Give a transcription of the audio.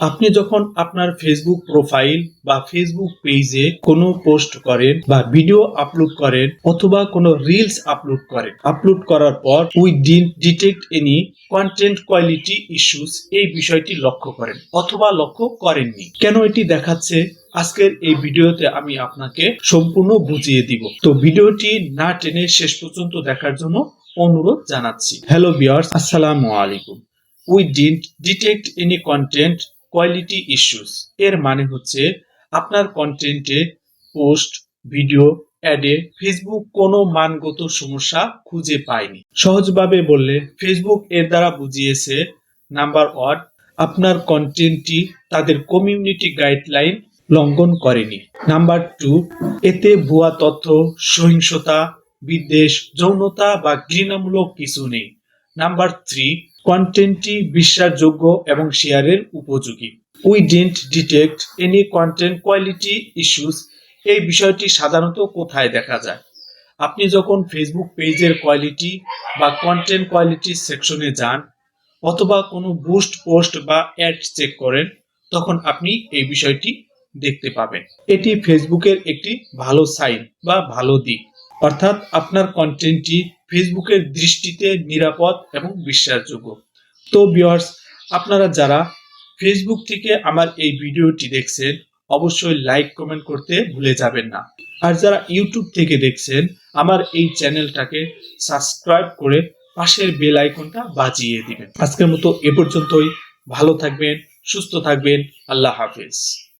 আপনি যখন আপনার ফেসবুক প্রোফাইল বা ফেসবুক পেজে কোনো পোস্ট করেন বা ভিডিও আপলোড করেন অথবা কোনো রিলস আপলোড করেন আপলোড করার পর we didn't detect any content quality issues এই বিষয়টি লক্ষ্য করেন অথবা লক্ষ্য করেননি। কেন এটি দেখাচ্ছে? আজকের এই ভিডিওতে আমি আপনাকে সম্পূর্ণ বুঝিয়ে দিব। তো ভিডিওটি না টেনে শেষ পর্যন্ত দেখার জন্য অনুরোধ জানাচ্ছি। হ্যালো বিয়ার্স আসসালামু আলাইকুম। We didn't detect any content quality issues এর মানে হচ্ছে আপনার কন্টেন্টে পোস্ট ভিডিও অ্যাডে ফেসবুক কোনো মানগত সমস্যা খুঁজে পায়নি। সহজভাবে বললে ফেসবুক এর দ্বারা বুঝিয়েছে নাম্বার ওয়ান আপনার কন্টেন্টটি তাদের কমিউনিটি গাইডলাইন লঙ্ঘন করেনি। নাম্বার টু এতে ভুয়া তথ্য, সহিংসতা, বিদ্বেষ, যৌনতা বা ঘৃণামূলক কিছু নেই। নাম্বার থ্রি কন্টেন্টটি বিশ্বাসযোগ্য এবং শেয়ারের উপযোগী। We didn't detect any content quality issues এই বিষয়টি সাধারণত কোথায় দেখা যায়? আপনি যখন ফেসবুক পেজের কোয়ালিটি বা কন্টেন্ট কোয়ালিটি সেকশনে যান অথবা কোনো বুস্ট পোস্ট বা অ্যাড চেক করেন, তখন আপনি এই বিষয়টি দেখতে পাবেন। এটি ফেসবুকের একটি ভালো সাইন বা ভালো দিক। অর্থাৎ আপনার কন্টেন্টটি ফেসবুকের দৃষ্টিতে নিরাপদ এবং বিশ্বাসযোগ্য। তো ভিউয়ার্স আপনারা যারা ফেসবুক থেকে আমার এই ভিডিওটি দেখছেন, অবশ্যই লাইক কমেন্ট করতে ভুলে যাবেন না। আর যারা ইউটিউব থেকে দেখছেন, আমার এই চ্যানেলটাকে সাবস্ক্রাইব করে পাশের বেল আইকনটা বাজিয়ে দিবেন। আজকের মতো এ পর্যন্তই। ভালো থাকবেন, সুস্থ থাকবেন। আল্লাহ হাফেজ।